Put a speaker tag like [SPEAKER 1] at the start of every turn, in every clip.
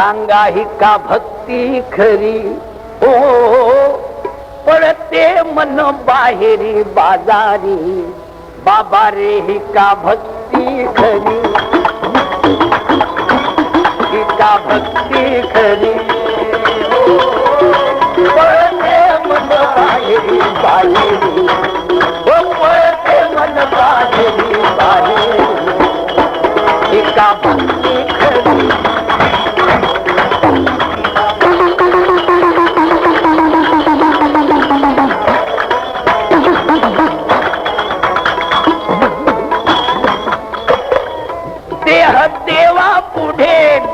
[SPEAKER 1] सांगा ही का भक्ती खरी? हो पळते मन बाहेरी बाजारी. बाबा रे ही का भक्ती खरी? ही का भक्ती खरी?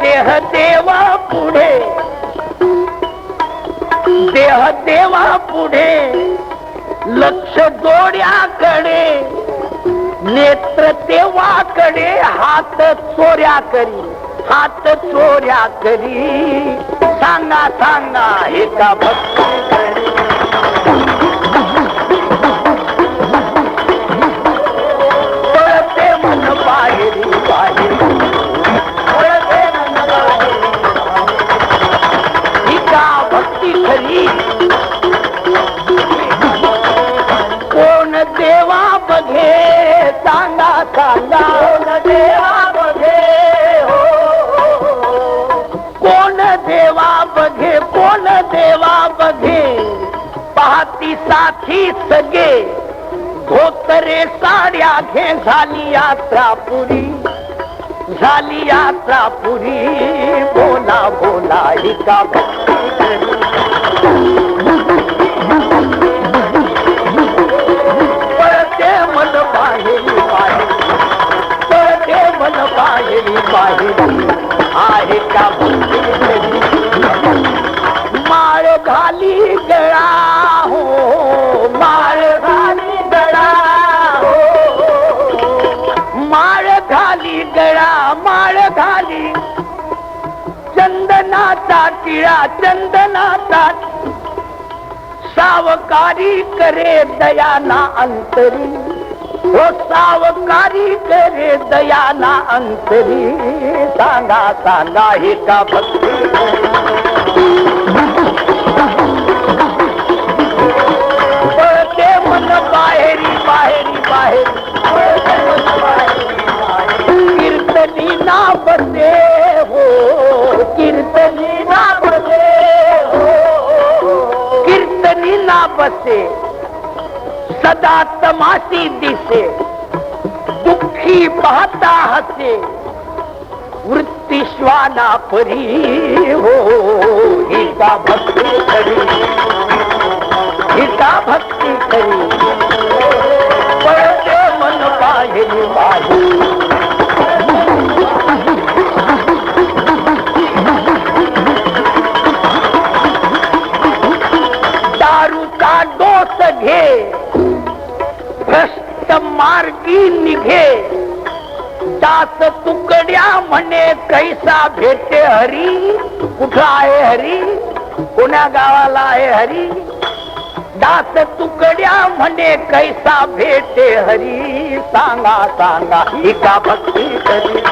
[SPEAKER 1] देह देवा पुढे. देह देवा पुढे. लक्ष डोळ्याकडे नेत्र देवाकडे हात चोऱ्या करी हात चोऱ्या करी सांगा सांगा हे का सांगा कोण देवा बघे हो। कोण देवा बघे कोण देवा बघे? पाहती साथी सगे। धोतरे साड्या घे झाली यात्रा पुरी। झाली यात्रा पुरी बोला बोला ही आहे का माळ घाली गळा हो माळ घाली गळा हो. माळ घाली गळा माळ घाली. चंदनाचा तिळा चंदनाचा. सावकारी करे दयाना अंतरी. हो सावकारी करे दयाना अंतरी सांगा सांगा हे का भक्ती? पळते मन बाहेरी बाहेरी बाहेरी कीर्तनी ना बसे हो कीर्तनी ना बसे हो कीर्तनी ना बसे सदा तमाशी दिसे। दुःखी पाहता हसे। वृत्ती श्वाना परी हो। हिता भक्ती करी। हिता भक्ती करी। पळते मन पाहिली बाहेरी दारूचा डोस घे। भ्रष्ट मार्गी निघे. दास तुकड्या म्हणे कैसा भेटे हरी? कुठं आहे हरी? कोण्या गावाला आहे हरी? दास तुकड्या म्हणे कैसा भेटे हरी? सांगा सांगा ही भक्ती करी?